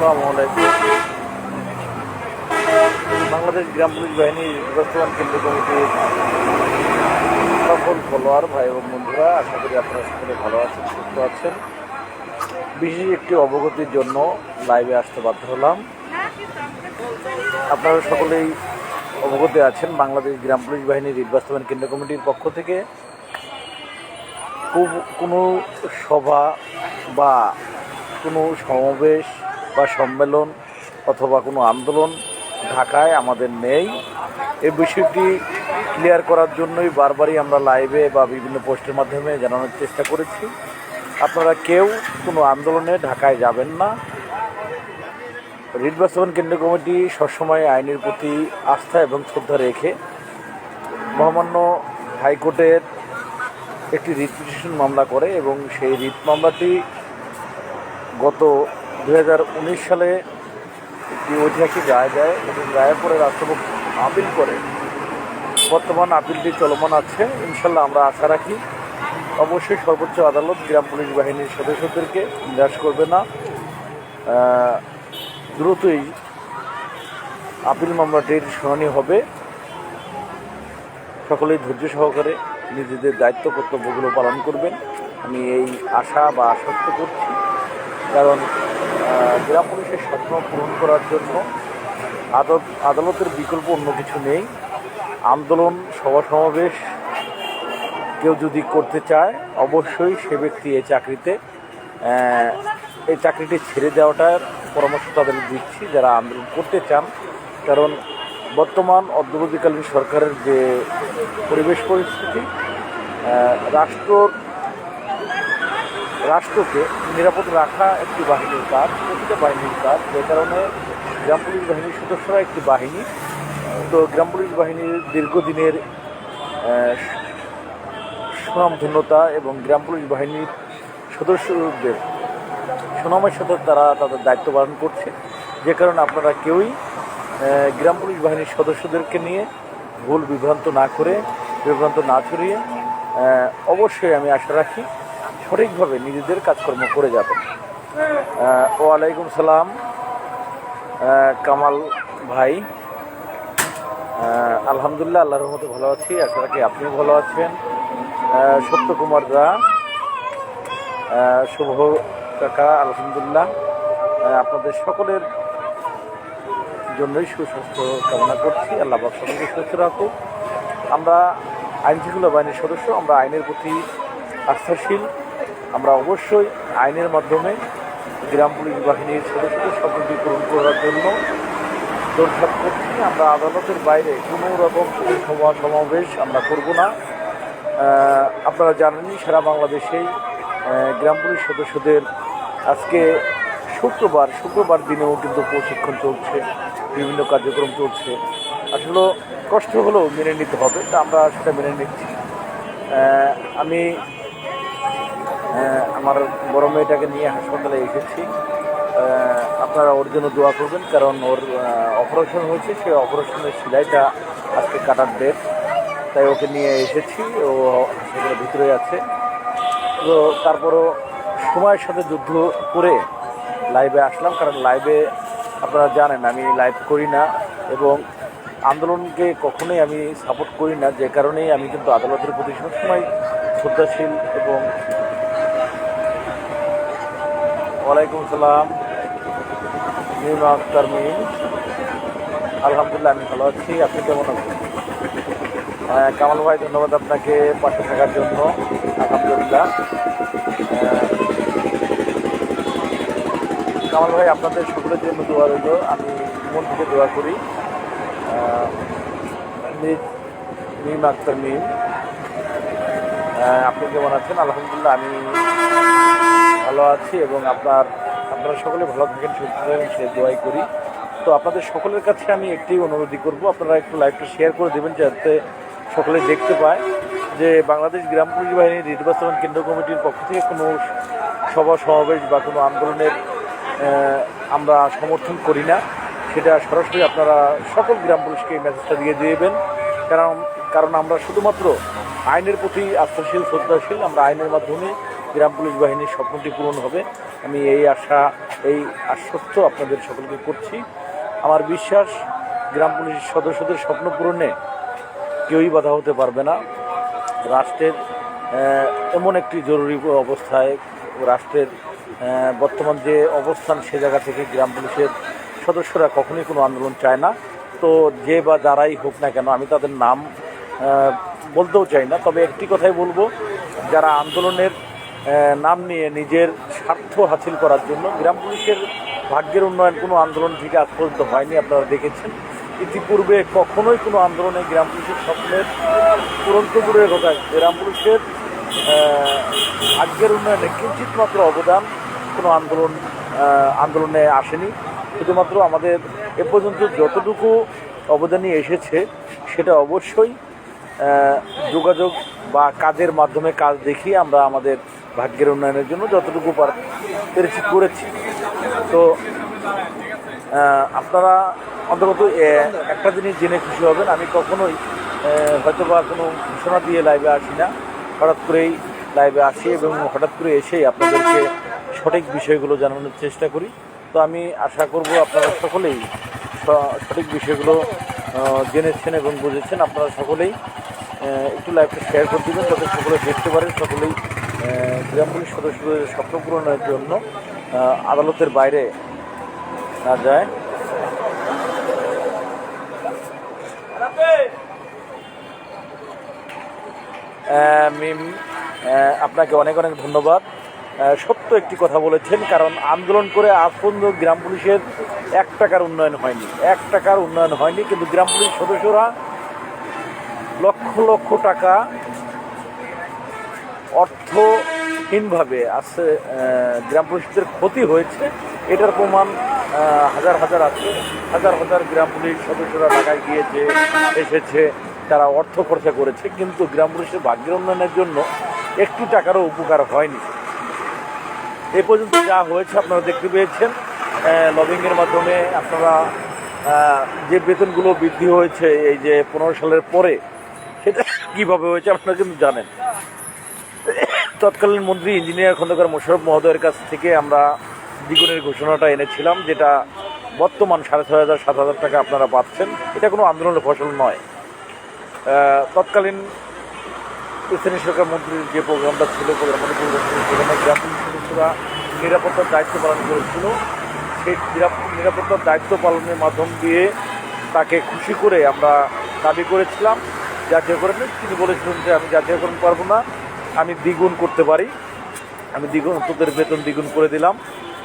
আসসালামু আলাইকুম। বাংলাদেশ গ্রাম পুলিশ বাহিনীর বর্তমান কেন্দ্র কমিটির সকল ফলোয়ার ভাই এবং বন্ধুরা, আশা করি আপনারা সকলে ভালো আছেন, সুস্থ আছেন। বিশেষ একটি অবগতির জন্য লাইভে আসতে বাধ্য হলাম। আপনারা সকলেই অবগত আছেন বাংলাদেশ গ্রাম পুলিশ বাহিনীর রিট বাস্তবায়ন কেন্দ্র কমিটির পক্ষ থেকে। কোনো সভা বা কোনো সমাবেশ বা সম্মেলন অথবা কোনো আন্দোলন ঢাকায় আমাদের নেই। এই বিষয়টি ক্লিয়ার করার জন্যই বারবারই আমরা লাইভে বা বিভিন্ন পোস্টের মাধ্যমে জানানোর চেষ্টা করেছি। আপনারা কেউ কোনো আন্দোলনে ঢাকায় যাবেন না। রিট বাস্তবায়ন কেন্দ্র কমিটি সবসময় আইনের প্রতি আস্থা এবং শ্রদ্ধা রেখে মহামান্য হাইকোর্টের একটি রিট মামলা করে এবং সেই রিট মামলাটি গত দু হাজার উনিশ সালে একটি ঐতিহাসিক রায় দেয় এবং রায়ের পরে রাষ্ট্রপতি আপিল করে। বর্তমান আপিলটি চলমান আছে। ইনশাল্লাহ আমরা আশা রাখি। অবশ্যই সর্বোচ্চ আদালত গ্রাম পুলিশ বাহিনীর সদস্যদেরকে নিরাশ করবে না। দ্রুতই আপিল মামলাটির শুনানি হবে। সকলেই ধৈর্য সহকারে নিজেদের দায়িত্ব, কর্তব্যগুলো পালন করবেন। আমি এই আশা বা আশ্বস্ত করছি। কারণ গ্রাম পুলিশের স্বপ্ন পূরণ করার জন্য আদালত আদালতের বিকল্প অন্য কিছু নেই। আন্দোলন, সভা সমাবেশ কেউ যদি করতে চায়, অবশ্যই সে ব্যক্তি এই চাকরিতে এই চাকরিটি ছেড়ে দেওয়াটার পরামর্শ তাদের দিচ্ছি যারা আন্দোলন করতে চান। কারণ বর্তমান অদ্যবধিকালীন সরকারের যে পরিবেশ পরিস্থিতি রাষ্ট্রর রাষ্ট্রকে নিরাপদ রাখা একটি বাহিনীর কাজ, প্রতিটা বাহিনীর কাজ। যে কারণে গ্রাম পুলিশ বাহিনীর সদস্যরা একটি বাহিনী। তো গ্রাম পুলিশ বাহিনীর দীর্ঘদিনের সুনামধন্যতা এবং গ্রাম পুলিশ বাহিনীর সদস্যদের সুনামের সাথে তারা তাদের দায়িত্ব পালন করছে। যে কারণে আপনারা কেউই গ্রাম পুলিশ বাহিনীর সদস্যদেরকে নিয়ে ভুল বিভ্রান্ত না করে, বিভ্রান্ত না ছড়িয়ে অবশ্যই আমি আশা রাখি সঠিকভাবে নিজেদের কাজকর্ম করে যাবেন ওয়ালাইকুম সালাম কামাল ভাই। আলহামদুলিল্লাহ আল্লাহর মতো ভালো আছি। আশা রাখি আপনিও ভালো আছেন। আহ, সত্যকুমার দা শুভ কাকা আলহামদুলিল্লাহ। আপনাদের সকলের জন্যই সুস্বাস্থ্য কামনা করছি। আল্লাহ সকলকে সুস্থ রাখুক। আমরা আইন শৃঙ্খলা বাহিনীর সদস্য আমরা আইনের প্রতি আস্থাশীল। আমরা অবশ্যই আইনের মাধ্যমে গ্রাম পুলিশ বাহিনীর সদস্যদের স্বতন্ত্র পূরণ করার জন্য দৌড়ঝাঁপ করছি। আমরা আদালতের বাইরে কোনো রকম সভা সমাবেশ আমরা করব না। আপনারা জানেনই সারা বাংলাদেশেই গ্রাম পুলিশ সদস্যদের আজকে শুক্রবার শুক্রবার দিনেও কিন্তু প্রশিক্ষণ চলছে, বিভিন্ন কার্যক্রম চলছে। আসলে কষ্ট হলেও মেনে নিতে হবে, তা আমরা সেটা মেনে নিচ্ছি। আমি আমার বড় মেয়েটাকে নিয়ে হাসপাতালে এসেছি। আপনারা ওর জন্য দোয়া করবেন, কারণ ওর অপারেশন হয়েছে সেই অপারেশনের সেলাইটা আজকে কাটার ডেট তাই ওকে নিয়ে এসেছি, ও হাসপাতালের ভিতরে আছে। তো তারপরও সময়ের সাথে যুদ্ধ করে লাইভে আসলাম, কারণ লাইভে আপনারা জানেন, আমি লাইভ করি না এবং আন্দোলনকে কখনোই আমি সাপোর্ট করি না। যে কারণেই আমি কিন্তু আদালতের প্রতি সবসময় শ্রদ্ধাশীল এবং ওয়ালাইকুম সালাম। মিম আক্তার মিম আলহামদুলিল্লাহ, আমি ভালো আছি। আপনি কেমন আছেন? কামাল ভাই, ধন্যবাদ আপনাকে পাশে থাকার জন্য। আলহামদুলিল্লাহ। কামাল ভাই, আপনাদের সকলের জন্য দোয়া রইল। আমি মন থেকে দোয়া করি। মিম আক্তার মিম আপনি কেমন আছেন? আলহামদুলিল্লাহ, আমি ভালো আছি এবং আপনার, আপনারা সকলে ভালো থাকেন, সুস্থ সে দোয়াই করি। তো আপনাদের সকলের কাছে আমি একটি অনুরোধই করব, আপনারা একটু লাইভটা শেয়ার করে দেবেন যাতে সকলে দেখতে পায় যে বাংলাদেশ গ্রাম পুলিশ বাহিনীর নির্বাচন কেন্দ্র কমিটির পক্ষ থেকে কোনো সভা, সমাবেশ বা কোনো আন্দোলনের আমরা সমর্থন করি না। সেটা সরাসরি আপনারা সকল গ্রাম পুলিশকে মেসেজটা দিয়ে দিবেন। কারণ কারণ আমরা শুধুমাত্র আইনের প্রতি আস্থাশীল শ্রদ্ধাশীল, আমরা আইনের মাধ্যমে গ্রাম পুলিশ বাহিনীর স্বপ্নটি পূরণ হবে। আমি এই আশা, এই আশ্বস্ত আপনাদের সকলকে করছি। আমার বিশ্বাস, গ্রাম পুলিশ সদস্যদের স্বপ্ন পূরণে কেউই বাধা হতে পারবে না। রাষ্ট্রের এমন একটি জরুরি অবস্থায় রাষ্ট্রের বর্তমান যে অবস্থান সে জায়গা থেকে গ্রাম পুলিশের সদস্যরা কখনোই কোনো আন্দোলন চায় না। তো যে বা যারাই হোক না কেন, আমি তাদের নাম বলতেও চাই না। তবে একটি কথাই বলব, যারা আন্দোলনের নাম নিয়ে নিজের স্বার্থ হাসিল করার জন্য গ্রাম পুলিশের ভাগ্যের উন্নয়ন কোনো আন্দোলন থেকে আজ পর্যন্ত হয়নি, আপনারা দেখেছেন। ইতিপূর্বে কখনোই কোনো আন্দোলনে গ্রাম পুলিশের স্বপ্নের পূরণ তো দূরের কথা গ্রাম পুলিশের ভাগ্যের উন্নয়নে কিঞ্চিত মাত্র অবদান কোনো আন্দোলন আন্দোলনে আসেনি। শুধুমাত্র আমাদের এ পর্যন্ত যতটুকু অবদানই এসেছে, সেটা অবশ্যই যোগাযোগ বা কাজের মাধ্যমে কাজ দেখিয়ে আমরা আমাদের ভাগ্যের উন্নয়নের জন্য যতটুকু পার পেরেছি, করেছি। তো আপনারা অন্তত একটা জিনিস জেনে খুশি হবেন, আমি কখনোই হয়তো বা কোনো ঘোষণা দিয়ে লাইভে আসি না। হঠাৎ করেই লাইভে আসি এবং হঠাৎ করে এসেই আপনাদেরকে সঠিক বিষয়গুলো জানানোর চেষ্টা করি। তো আমি আশা করব আপনারা সকলেই সঠিক বিষয়গুলো জেনেছেন এবং বুঝেছেন। আপনারা সকলেই একটু লাইভটা শেয়ার করে দেবেন, যাতে সকলে দেখতে পারেন সকলেই গ্রাম পুলিশ সদস্যদের স্বপ্ন পূরণের জন্য আদালতের বাইরে না যায়। মিম আপনাকে অনেক অনেক ধন্যবাদ। সত্য একটি কথা বলেছেন, কারণ আন্দোলন করে আজ পর্যন্ত গ্রাম পুলিশের এক টাকার উন্নয়ন হয়নি। এক টাকার উন্নয়ন হয়নি, কিন্তু গ্রাম পুলিশ সদস্যরা লক্ষ লক্ষ টাকা অর্থহীনভাবে আছে গ্রাম পুলিশদের ক্ষতি হয়েছে। এটার প্রমাণ হাজার হাজার আছে। হাজার হাজার গ্রাম পুলিশ সদস্যরা ঢাকায় গিয়েছে এসেছে, তারা অর্থ খরচা করেছে, কিন্তু গ্রাম পুলিশের ভাগ্যের উন্নয়নের জন্য একটি টাকারও উপকার হয়নি। এ পর্যন্ত যা হয়েছে আপনারা দেখতে পেয়েছেন। লবিংয়ের মাধ্যমে আপনারা যে বেতনগুলো বৃদ্ধি হয়েছে এই যে পনেরো সালের পরে, সেটা কীভাবে হয়েছে আপনারা কিন্তু জানেন। তৎকালীন মন্ত্রী, ইঞ্জিনিয়ার খন্দকার মোশারফ মহোদয়ের কাছ থেকে আমরা দ্বিগুণের ঘোষণাটা এনেছিলাম, যেটা বর্তমান সাড়ে ছয় হাজার, সাত হাজার টাকা আপনারা পাচ্ছেন। এটা কোনো আন্দোলনের ফসল নয়। তৎকালীন স্থানীয় সরকার মন্ত্রীর যে প্রোগ্রামটা ছিল প্রধানমন্ত্রী পরিদর্শন সেখানে গ্রাম সদস্যরা নিরাপত্তার দায়িত্ব পালন করেছিল। সেই নিরাপ- নিরাপত্তার দায়িত্ব পালনের মাধ্যম দিয়ে তাকে খুশি করে আমরা দাবি করেছিলাম। জাতীয়করণে তিনি বলেছিলেন যে আমি জাতীয়করণ পারব না। আমি দ্বিগুণ করতে পারি। আমি দ্বিগুণ, তোদের বেতন দ্বিগুণ করে দিলাম।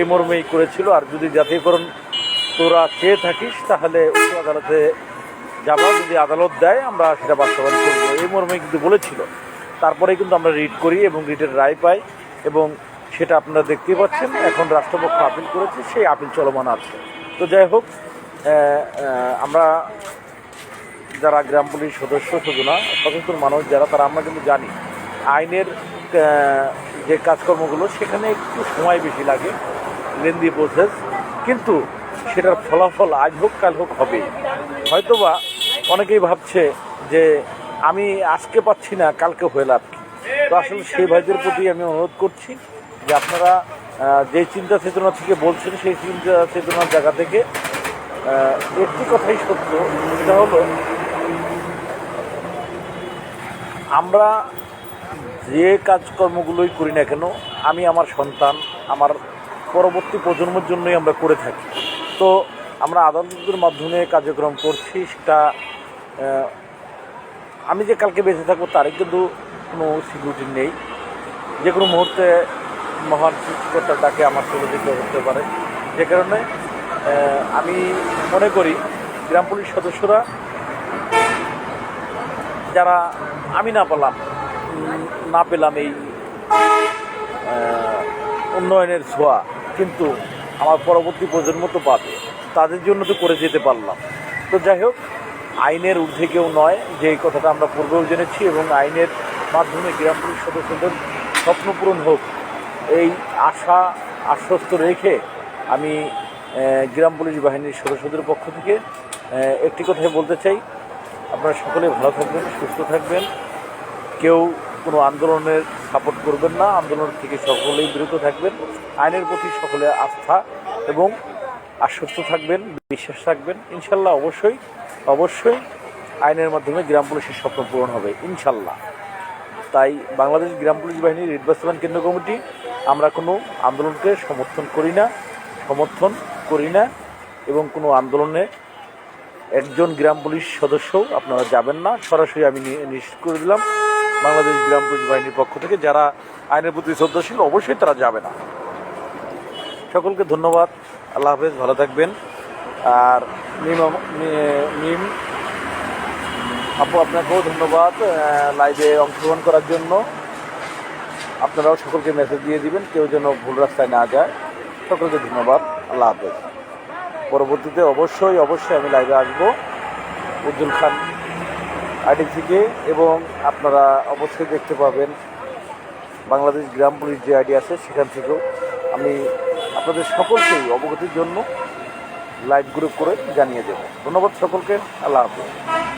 এই মর্মেই করেছিল। আর যদি জাতীয়করণ তোরা চেয়ে থাকিস, তাহলে উচ্চ আদালতে যাবা। যদি আদালত দেয়, আমরা সেটা বাস্তবায়ন করব। এই মর্মে কিন্তু বলেছিল। তারপরে কিন্তু আমরা রিট করি এবং রিটের রায় পাই এবং সেটা আপনারা দেখতেই পাচ্ছেন। এখন রাষ্ট্রপক্ষ আপিল করেছে, সেই আপিল চলমান আছে। তো যাই হোক আমরা যারা গ্রাম পুলিশ সদস্য না সচেতন মানুষ যারা, তারা আমরা কিন্তু জানি। আইনের যে কাজকর্মগুলো, সেখানে একটু সময় বেশি লাগে লেন্দি প্রসেস কিন্তু সেটার ফলাফল আজ হোক, কাল হোক হবে। হয়তোবা অনেকেই ভাবছে যে আমি আজকে পাচ্ছি না, কালকে হয়ে লাভ কি? তো আসলে সেই ভাইদের প্রতি আমি অনুরোধ করছি যে আপনারা যে চিন্তা চেতনা থেকে বলছেন, সেই চিন্তা চেতনার জায়গা থেকে একটি কথাই সত্য, সেটা হলো, আমরা যে কাজকর্মগুলোই করি না কেন, আমি আমার সন্তান, আমার পরবর্তী প্রজন্মের জন্যই আমরা করে থাকি। তো আমরা আদালতের মাধ্যমে কার্যক্রম করছি, সেটা আমি যে কালকে বেঁচে থাকব তারই কিন্তু কোনো সিকিউরিটি নেই। যে কোনো মুহূর্তে মহান সৃষ্টিকর্তার ডাকে আমার চলে যেতে হতে পারে। যে কারণে আমি মনে করি, গ্রাম পুলিশ সদস্যরা, যারা আমি না পেলাম না পেলাম এই উন্নয়নের ছোঁয়া, কিন্তু আমার পরবর্তী প্রজন্ম তো পাবে। তাদের জন্য তো করে যেতে পারলাম। তো যাই হোক, আইনের ঊর্ধ্বে কেউ নয়, যে কথাটা আমরা পূর্বেও জেনেছি এবং আইনের মাধ্যমে গ্রাম পুলিশ সদস্যদের স্বপ্ন পূরণ হোক, এই আশা আশ্বস্ত রেখে আমি গ্রাম পুলিশ বাহিনীর সদস্যদের পক্ষ থেকে একটি কথাই বলতে চাই। আপনারা সকলে ভালো থাকবেন, সুস্থ থাকবেন। কেউ কোনো আন্দোলনের সাপোর্ট করবেন না, আন্দোলন থেকে সকলেই বিরত থাকবেন, আইনের প্রতি সকলে আস্থা এবং আশ্বস্ত থাকবেন, বিশ্বাস থাকবেন ইনশাল্লাহ অবশ্যই অবশ্যই আইনের মাধ্যমে গ্রাম পুলিশের স্বপ্ন পূরণ হবে, ইনশাল্লাহ। তাই বাংলাদেশ গ্রাম পুলিশ বাহিনীর বাস্তবায়ন কেন্দ্র কমিটি, আমরা কোনো আন্দোলনকে সমর্থন করি না, সমর্থন করি না এবং কোনো আন্দোলনে একজন গ্রাম পুলিশ সদস্যও আপনারা যাবেন না। সরাসরি আমি নিশ্চিত করে দিলাম। বাংলাদেশ গ্রাম পুলিশ বাহিনীর পক্ষ থেকে যারা আইনের প্রতি শ্রদ্ধাশীল, অবশ্যই তারা যাবে না। সকলকে ধন্যবাদ। আল্লাহ হাফেজ, ভালো থাকবেন। আর মিম আপু, আপনাকেও ধন্যবাদ লাইভে অংশগ্রহণ করার জন্য। আপনারাও সকলকে মেসেজ দিয়ে দিবেন, কেউ যেন ভুল রাস্তায় না যায়। সকলকে ধন্যবাদ। আল্লাহ হাফেজ। পরবর্তীতে অবশ্যই অবশ্যই আমি লাইভে আসব। উজ্জ্বল খান আইডি থেকে এবং আপনারা অবশ্যই দেখতে পাবেন বাংলাদেশ গ্রাম পুলিশ যে আইডি আছে সেখান থেকেও আমি আপনাদের সকলকেই অবগতির জন্য লাইভ গ্রুপ করে জানিয়ে দেব। ধন্যবাদ সকলকে। আল্লাহ হাফেজ।